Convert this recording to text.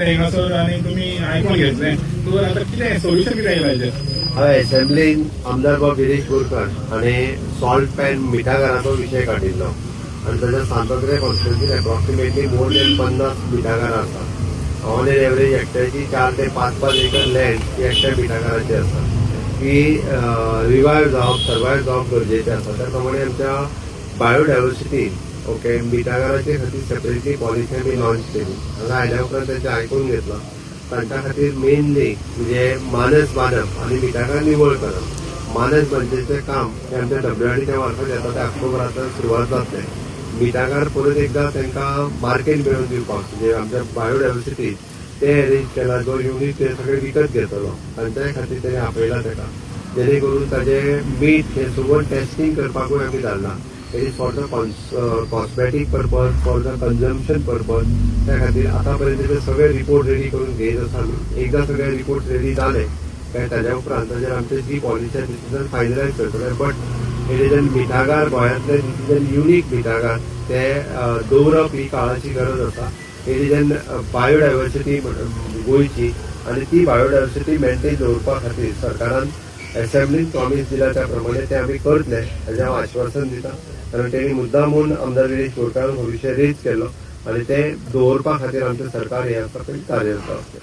हांगासर आनी सोल्युशन हांवें एसेंब्लीन आमदार बाब गिरीश बोरकर हांणी सॉल्ट पॅन मिठागराचो विशय काडिल्लो आनी ताच्या सांतोद्रे कॉन्स्टिट्युन्सीन एप्रॉक्सिमेटली मोर देन पन्नास मिठागरां आसा ऑन एन एवरेज एकट्याची चार ते पाच पाच एकर लँड ही एकट्या मिठागराची आसा ही रिवायव जावप सर्वायव जावप गरजेचें आसा त्या प्रमाणे आमच्या बायोडायवर्सिटी ओके मिठागराचे खातीर सेपरेटली पॉलिसी बी लॉन्च केली. हांगा आयल्या उपरांत तेंचे आयकून घेतलो. तांच्या खातीर मेनली म्हणजे मानस बांधप आनी मिठागर निवळ करप मानस बांदचें काम हे आमच्या डब्ल्यूआयडीच्या मार्फत येता ते ऑक्टोबरांतल्यान सुरवात जातलें मिठागर परत एकदा तांकां मार्केट मेळून दिवपाक म्हणजे आमच्या बायोडायवर्सिटी ते अरेंज केला जो युनिट ते सगळे विकत घेतलो तांच्याय खातीर तेणे आपयला ताका जेणे करून ताजें मीठ हे सगळं टेस्टिंग करपाकूय आमी धाडला is for the cosmetic purpose for the consumption purpose त्या खातीर आतां पर्यंत सगळे रिपोर्ट रेडी करून घेत आसा एकदा सगळे रिपोर्ट रेडी जाले काय ताज्या उपरांत ताजेर आमचे जी पॉलिसी डिसिजन फायनलायज करतले बट इट इज अन मिठागार गोंयांतले डिसिजन युनीक मिठागार ते दवरप ही काळाची गरज आसा इट इज अन बायोडायवर्सिटी गोंयची आनी ती बायोडायवर्सिटी मेंटेन दवरपा खातीर सरकारान असेंब्लीन प्रॉमिस दिला त्या प्रमाणे ते आमी करतले हेजें हांव आश्वासन दिता. कारण त्यांनी मुद्दामून आमदार गिरीश बोरकारान रेज केलो आणि ते दवरपा खातीर आमचें सरकार हे आसा पळय कार्यरत आसा